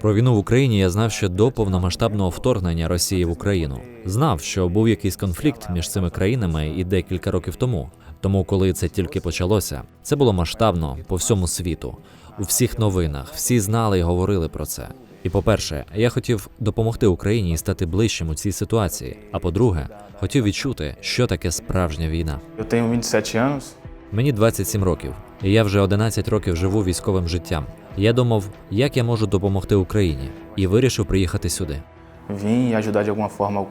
Про війну в Україні я знав ще до повномасштабного вторгнення Росії в Україну. Знав, що був якийсь конфлікт між цими країнами і декілька років тому. Тому, коли це тільки почалося, це було масштабно по всьому світу. У всіх новинах всі знали і говорили про це. І по-перше, я хотів допомогти Україні і стати ближчим у цій ситуації. А по-друге, хотів відчути, що таке справжня війна. Eu tenho 27 Мені 27 років, і я вже 11 років живу військовим життям. Я думав, як я можу допомогти Україні, і вирішив приїхати сюди. vim ajudar de forma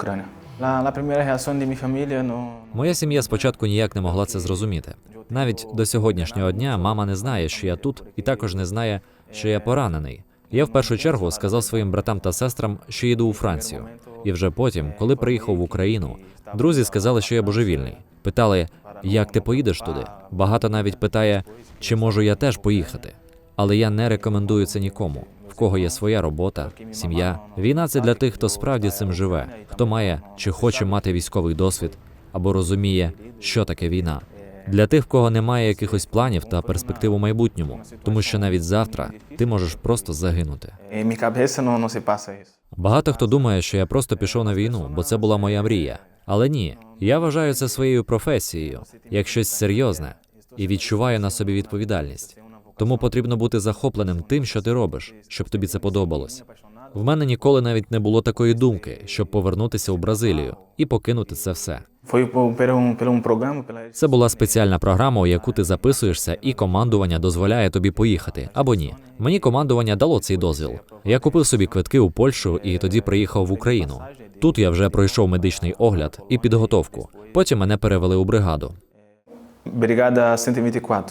no, Моя сім'я спочатку ніяк не могла це зрозуміти. Навіть до сьогоднішнього дня мама не знає, що я тут, і також не знає, що я поранений. Я в першу чергу сказав своїм братам та сестрам, що їду у Францію. І вже потім, коли приїхав в Україну, друзі сказали, що я божевільний. Питали, як ти поїдеш туди? Багато навіть питає, чи можу я теж поїхати. Але я не рекомендую це нікому. В кого є своя робота, сім'я. Війна це для тих, хто справді цим живе, хто має чи хоче мати військовий досвід або розуміє, що таке війна. Для тих, в кого немає якихось планів та перспектив у майбутньому, тому що навіть завтра ти можеш просто загинути. se passa isso. Багато хто думає, що я просто пішов на війну, бо це була моя мрія. Але ні, я вважаю це своєю професією, як щось серйозне, і відчуваю на собі відповідальність. Тому потрібно бути захопленим тим, що ти робиш, щоб тобі це подобалось. В мене ніколи навіть не було такої думки, щоб повернутися у Бразилію і покинути це все. Um, um pela Це була спеціальна програма, у яку ти записуєшся, і командування дозволяє тобі поїхати або ні. Мені командування дало цей дозвіл. Я купив собі квитки у Польщу і тоді приїхав в Україну. Тут я вже пройшов медичний огляд і підготовку. Потім мене перевели у бригаду. Brigada 124.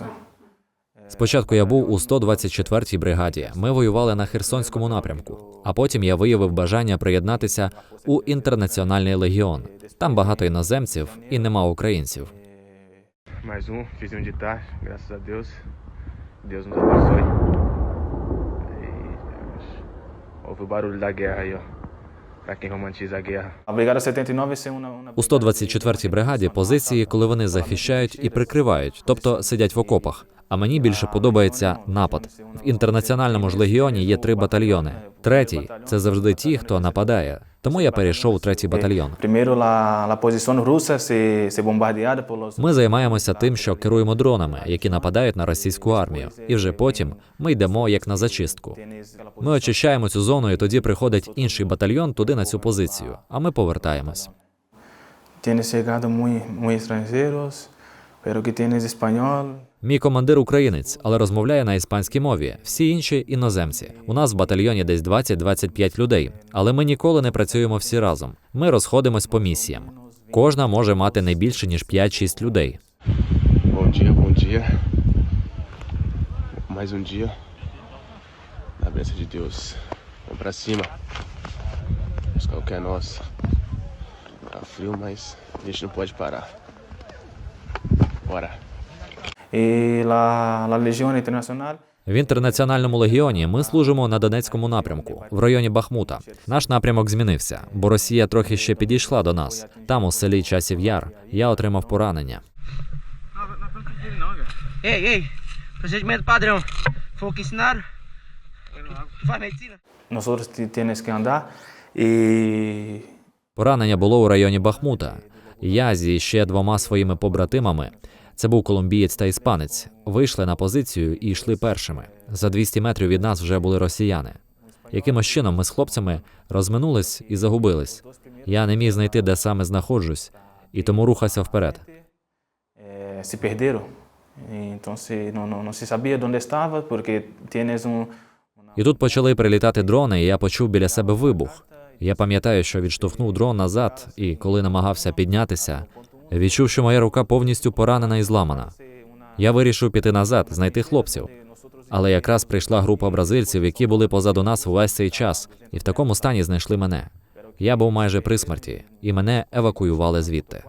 Спочатку я був у 124-й бригаді. Ми воювали на Херсонському напрямку. А потім я виявив бажання приєднатися у інтернаціональний легіон. Там багато іноземців і нема українців. Mais um, fiz um de tarde, У 124-й бригаді позиції, коли вони захищають і прикривають, тобто сидять в окопах. А мені більше подобається напад. В інтернаціональному ж легіоні є три батальйони. Третій це завжди ті, хто нападає. Тому я перейшов у третій батальйон. Ми займаємося тим, що керуємо дронами, які нападають на російську армію. І вже потім ми йдемо як на зачистку. Ми очищаємо цю зону, і тоді приходить інший батальйон туди на цю позицію. А ми повертаємось. Tienes chegado muy, muy extranjeros, Мій командир українець, але розмовляє на іспанській мові. Всі інші іноземці. У нас в батальйоні десь 20-25 людей, але ми ніколи не працюємо всі разом. Ми розходимось по місіям. Кожна може мати не більше ніж 5-6 людей. Bom dia, bom dia. Mais um dia. Na de Deus. Vamos pra cima. Buscar o que é nosso. Tá frio, mas a gente não pode parar. Bora. E la, la Legião Internacional В інтернаціональному легіоні ми служимо на Донецькому напрямку в районі Бахмута. Наш напрямок змінився, бо Росія трохи ще підійшла до нас. Там, у селі Часів Яр, я отримав поранення. Tienes que andar e Поранення було у районі Бахмута. Я зі ще двома своїми побратимами. Це був колумбієць та іспанець. Вийшли на позицію і йшли першими. За 200 метрів від нас вже були росіяни. Якимось чином ми з хлопцями розминулись і загубились. Я не міг знайти, де саме знаходжусь, і тому рухався вперед. porque tienes um І тут почали прилітати дрони, і я почув біля себе вибух. Я пам'ятаю, що відштовхнув дрон назад, і коли намагався піднятися, відчув, що моя рука повністю поранена і зламана. Я вирішив піти назад, знайти хлопців. Але якраз прийшла група бразильців, які були позаду нас увесь цей час, і в такому стані знайшли мене. Я був майже при смерті, і мене евакуювали звідти.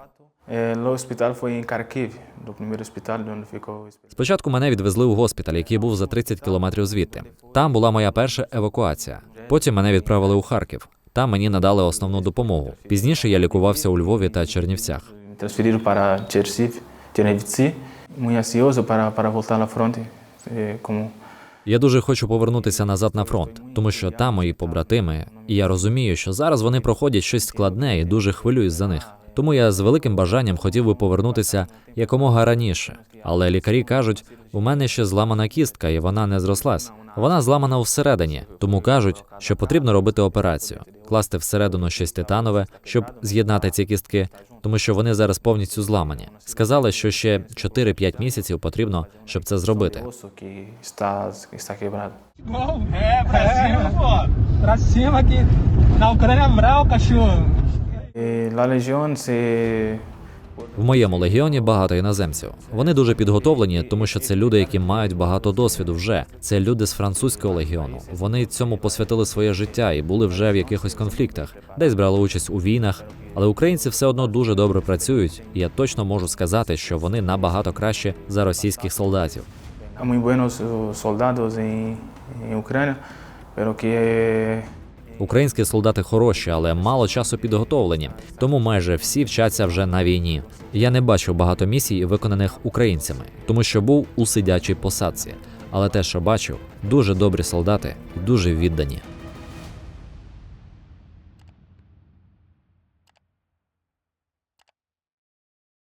Спочатку мене відвезли у госпіталь, який був за 30 кілометрів звідти. Там була моя перша евакуація. Потім мене відправили у Харків. Там мені надали основну допомогу. Пізніше я лікувався у Львові та Чернівцях. Muito ansioso para, para voltar à fronte, eh, como Я дуже хочу повернутися назад на фронт, тому що там мої побратими, і я розумію, що зараз вони проходять щось складне і дуже хвилююсь за них. Тому я з великим бажанням хотів би повернутися якомога раніше. Але лікарі кажуть, у мене ще зламана кістка, і вона не зрослась. Вона зламана всередині, тому кажуть, що потрібно робити операцію, класти всередину щось титанове, щоб з'єднати ці кістки, тому що вони зараз повністю зламані. Сказали, що ще 4-5 місяців потрібно, щоб це зробити. cima que na Ucrânia brau, cachorro. В моєму легіоні багато іноземців. Вони дуже підготовлені, тому що це люди, які мають багато досвіду вже. Це люди з французького легіону. Вони цьому посвятили своє життя і були вже в якихось конфліктах, десь брали участь у війнах. Але українці все одно дуже добре працюють, і я точно можу сказати, що вони набагато краще за російських солдатів. buenos uh, soldados em, em pero que Українські солдати хороші, але мало часу підготовлені, тому майже всі вчаться вже на війні. Я не бачив багато місій, виконаних українцями, тому що був у сидячій посадці. Але те, що бачив, дуже добрі солдати дуже віддані.